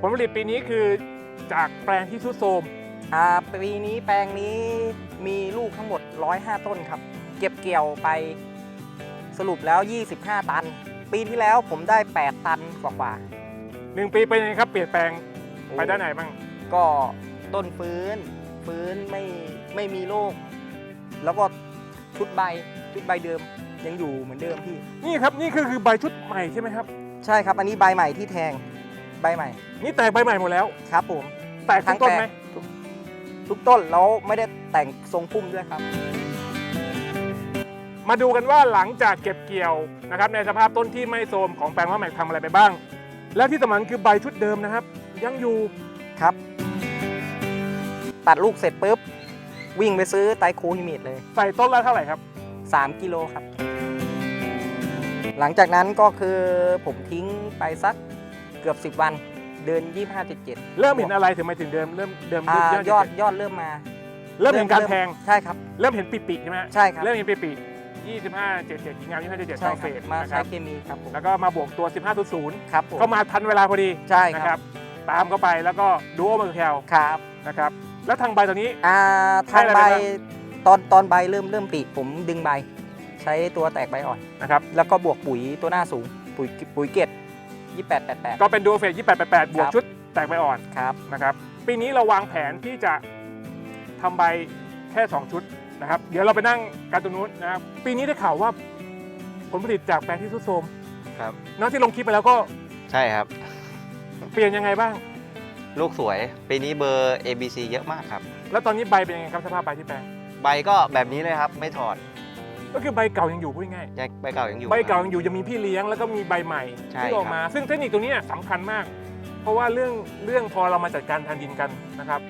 ผลผลิตปีนี้คือจากแปลงที่ทุดโทรมอ่าปีนี้แปลงนี้มีลูกทั้งหมด 105 ต้นครับ เก็บเกี่ยวไปสรุปแล้ว 25 ตัน ปีที่แล้วผมได้ 8 ตันกว่าหนึ่งปีเป็นยังไงครับเปลี่ยนแปลงๆไปด้านไหนบ้างก็ต้นฟื้น ฟื้นไม่ไม่มีโรคแล้วก็ชุดใบชุดใบเดิมยังอยู่เหมือนเดิมพี่ นี่ครับนี่คือคือใบชุดใหม่ใช่ไหมครับ ใช่ครับ อันนี้ใบใหม่ที่แทง ใบใหม่ นี่แตกใบใหม่หมดแล้ว ครับผม แตกทั้งต้นไหมทุกทุกต้นแล้วไม่ได้แต่งทรงพุ่มด้วยครับ มาดูกันว่าหลังจากเก็บเกี่ยวนะครับในสภาพต้นที่ไม่โทรมของแปลงว่าแม็กทำอะไรไปบ้าง และที่สำคัญคือใบชุดเดิมนะครับ ยังอยู่ครับ ตัดลูกเสร็จปุ๊บ วิ่งไปซื้อไตรโคฮิมิดเลย ใส่ต้นละเท่าไหร่ครับ 3 กิโลครับ หลังจากนั้นก็คือผมทิ้งไปสัก เกือบ 10 วันเดิน 25.7 เริ่มเห็นอะไรถึงไม่ถึงเดิมเริ่มเดิมอ่ายยออดดยอดเริ่มมา เริ่มเห็นการแทงใช่ครับ เริ่มเห็นปีปีใช่ไหมฮะใช่ครับ เริ่มเห็นปีปี25 77งาม25 77ใช่เข้าคเฟรับสมานะคใช้รับเคมีครับผมแล้วก็มาบวกตัว 15.0ครับผมเข้ามาทันเวลาพอดีใช่นะคครัรับบตามเข้าไปแล้วก็ดูโอเมอร์แคลครับนะครับแล้วทางใบตัวนี้อ่าทางให้อะไรใบไปบ้างตอนตอนใบเริ่มเริ่มปีผมดึงใบ ใช้ตัวแตกใบอ่อนนะครับแล้วก็บวกปุ๋ยตัวหน้าสูง ปุ๋ยปุ๋ยเกต 2888 ก็เป็นดูเฟส2888 บวกครับชุดแตกใบอ่อนครับนะครับ ปีนี้เราวางแผนที่จะทำใบแค่ 2 ชุดนะครับ เดี๋ยวเราไปนั่งการตรงนู้นนะครับ ปีนี้ได้ข่าวว่าผลผลิตจากแปลงที่ทุดโทรมครับนอกที่ลงคลิปไปแล้วก็ใช่ครับ เปลี่ยนยังไงบ้าง ลูกสวย ปีนี้เบอร์ ABC เยอะมากครับ แล้วตอนนี้ใบเป็นยังไงครับสภาพใบที่แปลง ใบก็แบบนี้เลยครับ ไม่ถอด ก็คือใบเก่ายังอยู่พูดง่ายยังใบเก่ายังอยู่ใบเก่ายังอยู่ยังมีพี่เลี้ยงแล้วก็มีใบใหม่ใช่ที่ออกมา ซึ่งเทคนิคตรงนี้สำคัญมาก เพราะว่าเรื่องเรื่องพอเรามาจัดการทางดินกันนะครับ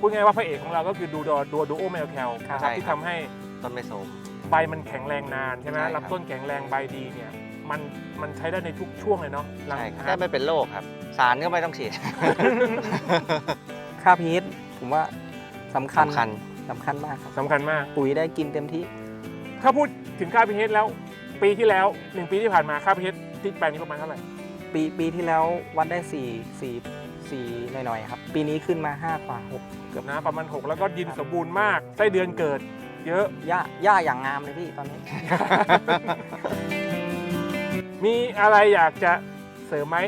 พูดง่ายว่าพระเอกของเราก็คือดูดอดูดูโอเมลแคลนะครับที่ทำให้ต้นไม่โสม ใบมันแข็งแรงนานใช่ไหมใช่ครับ ลำต้นแข็งแรงใบดีเนี่ยมันมันใช้ได้ในทุกช่วงเลยเนาะหลังใช่นะคแค่รับไม่เป็นโรคครับ สารก็ไม่ต้องฉีดค่าพีชผมว่าสำคัญสำคัญสำคัญมากครับ สำคัญมาก ปุ๋ยได้กินเต็มที่ ถ้าพูดถึงค่าพีเแล้ว ปีที่แล้วหนึ่งปีที่ผ่านมาค่าพีเที่แปลงนี้ประมาณเท่าไหร่ปีปีที่แล้ววัดได้4 4 4หน่อยๆครับ ปีนี้ขึ้นมา5กว่า6เกือบนะประมาณ 6 แล้วก็ดินสมบูรณ์มากไส้เดือนเกิด เยอะ หญ้าหญ้าอย่างงามเลยพี่ตอนนี้ มีอะไรอยากจะเสริมไหม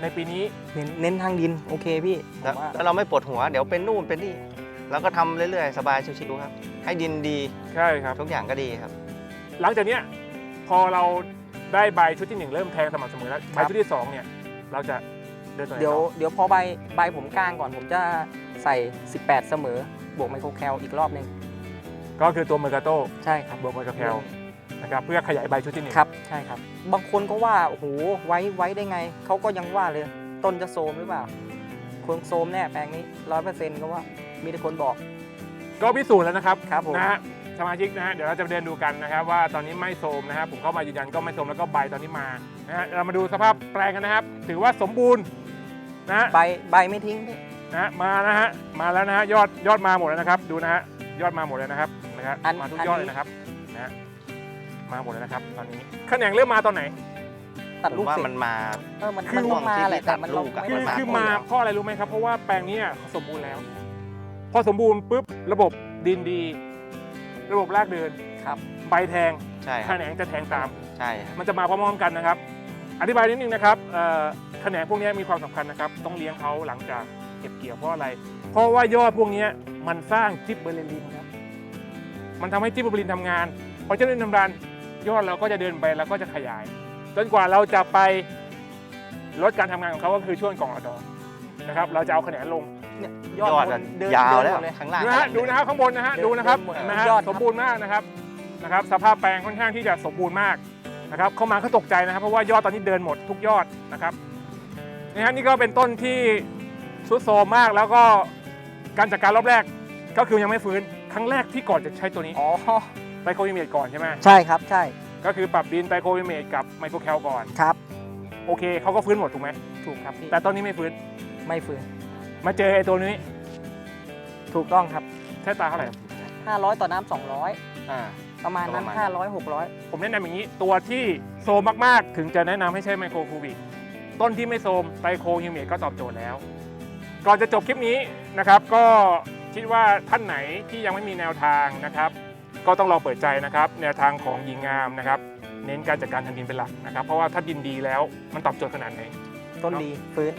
ในปีนี้ เน้นเน้นทางดินโอเคพี่ผแล้วมว่า แล้วเราไม่ปวดหัว เดี๋ยวเป็นนู่นเป็นนี่ แล้วก็ทำเรื่อยๆ สบายชิวๆครับ ให้ดินดีใช่ครับ ทุกอย่างก็ดีครับ หลังจากเนี้ยพอเราได้ใบชุดที่หนึ่งเริ่มแทงสม่ำเสมอแล้วใบชุดที่สองเนี่ยเราจะเดินตัวไหนเดี๋ยวต่อเดี๋ยวพอใบใบผมกลางก่อนผมจะใส่ 18 เสมอบวกไมโครแคลอีกรอบหนึ่งก็คือตัวเมอร์กาโตใช่ครับบวกเมอร์กาแคลนะครับเพื่อขยายใบชุดที่หนึ่งครับใช่ครับ บางคนก็ว่าโอ้โหไว้ไว้ได้ไงเขาก็ยังว่าเลย ต้นจะโซมหรือเปล่าควรโซมแน่แปลงนี้ร้อยเปอร์เซ็นต์ก็ว่า มีแต่คนบอก ก็พิสูจน์แล้วนะครับครับผม นะฮะสมาชิกนะฮะเดี๋ยวเราจะเดินดูกันนะครับ ว่าตอนนี้ไม่โทรมนะครับผมเข้ามายืนยันก็ไม่โทรมแล้วก็ใบตอนนี้มานะฮะเรามาดูสภาพแปลงกันนะครับ ถือว่าสมบูรณ์นะฮะ ใบใบไม่ทิ้งพี่นะฮะมานะฮะมาแล้วนะฮะยอดยอดมาหมดแล้วนะครับ ดูนะฮะยอดมาหมดเลยนะครับนะครับมาทุกยอดเลยนะครับนะฮะมาหมดเลยนะครับ ตอนนี้แขนงเริ่มมาตอนไหน ตัดผลูมกว่าเสร็จมันมา เออมันคือ มันต้องมาแหละแต่มันลูกอะไม่คือได้คือหดมาแล้ว เพราะอะไรรู้ไหมครับเพราะว่าแปลงนี้อะสมบูรณ์แล้ว พอสมบูรณ์ปุ๊บระบบดินดี ระบบรากเดินครับ ใบแทงใช่คแขรับนงจะแทงตาม ใช่ครับมันจะมาพร้อมๆกันนะครับ อธิบายนิดนึงนะครับเอ่อแขนงพวกนี้มีความสำคัญนะครับ ต้องเลี้ยงเขาหลังจากเก็บเกี่ยวเพราะอะไร เพราะว่ายอดพวกนี้มันสร้างจิบเบอร์เลรินครับ มันทำให้จิบเบอร์เลรินทำงานพอจิบเบอร์เลรินทำงานยอดเราก็จะเดินไปแล้วก็จะขยาย จนกว่าเราจะไปลดการทำงานของเขาก็คือช่วงกล่องอะดอกนะครับ เราจะเอาแขนงลง เนี่ยยอดมัอะนเดินยาวเดินแล้วหมดเลยข้างล่างดูนะฮะดูนะครับข้างบนนะฮะเดินดูนะครับเดินหมดนะฮะยอดครับ สมบูรณ์มากนะครับนะครับ สภาพแปลงค่อนข้างที่จะสมบูรณ์มากนะครับเข้ามาเขาตกใจนะครับเพราะว่ายอดตอนนี้เดินหมดทุกยอดนะครับนี่ฮะนี่ก็เป็นต้นที่สุดโทรมมากแล้วก็การจัดการรอบแรกก็คือยังไม่ฟื้นครั้งแรกที่ก่อนจะใช้ตัวนี้อ๋อไตโควิเมตก่อนใช่ไหมใช่ครับใช่ก็คือปรับดินไตโควิเมตกับไมโครแคลก่อนครับ โอเคเขาก็ฟื้นหมดถูกไหมถูกครับพี่แต่ต้นนี้ไม่ฟื้นไม่ฟื้น มาเจอไอ้ตัวนี้ ถูกต้องครับใช้ตาเท่าไหร่500 ต่อน้ำ200อ่า ประมาณนั้น ประมาณ 500 600 ผมแนะนำอย่างนี้ตัวที่โซมมาก ๆ ถึงจะแนะนำให้ใช้ไมโครคูบิกต้นที่ไม่โทรมไตรโคฮิวเมตก็ตอบโจทย์แล้ว ก่อนจะจบคลิปนี้นะครับ ก็คิดว่าท่านไหนที่ยังไม่มีแนวทางนะครับ ก็ต้องรอเปิดใจนะครับ แนวทางของหญิงงามนะครับ เน้นการจัดการทางดินเป็นหลักนะครับ เพราะว่าถ้าดินดีแล้วมันตอบโจทย์ขนาดไหน ต้นดี ฟื้น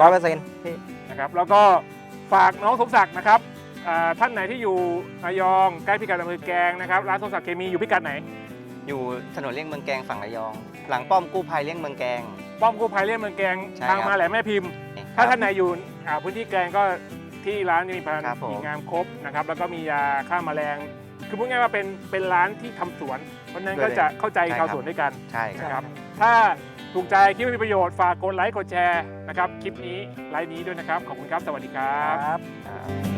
ร้อยเปอร์เซ็นต์พี่นะครับแล้วก็ฝากน้องสมศักดิ์นะครับอ่าท่านไหนที่อยู่ระยองใกล้พิกัดอำเภอแกลงนะครับร้านสมศักดิ์เคมีอยู่พิกัดไหน อยู่ถนนเลี่ยงเมืองแกงฝั่งระยอง หลังป้อมกู้ภัยเลี่ยงเมืองแกง ป้อมกู้ภัยเลี่ยมเมืองแกงใช่ทางครับมาแหลมแม่พิมพ์ ถ้าท่านไหนอยู่อ่าพื้นที่แกลงก็ที่ร้านมีพันครับผมหญิงงามครบนะครับแล้วก็มียาฆ่าแมลง คือพูดง่ายๆว่าเป็นเป็นร้านที่ทำสวน เพราะฉะนั้นก็จะเข้าใจชาวสวนด้วยกัน ใช่คนะครัรับ บ ถ้า ถูกใจคลิปมีประโยชน์ฝากกดไลค์กดแชร์นะครับคลิปนี้ไลค์นี้ด้วยนะครับ ขอบคุณครับ สวัสดีครับครับครับ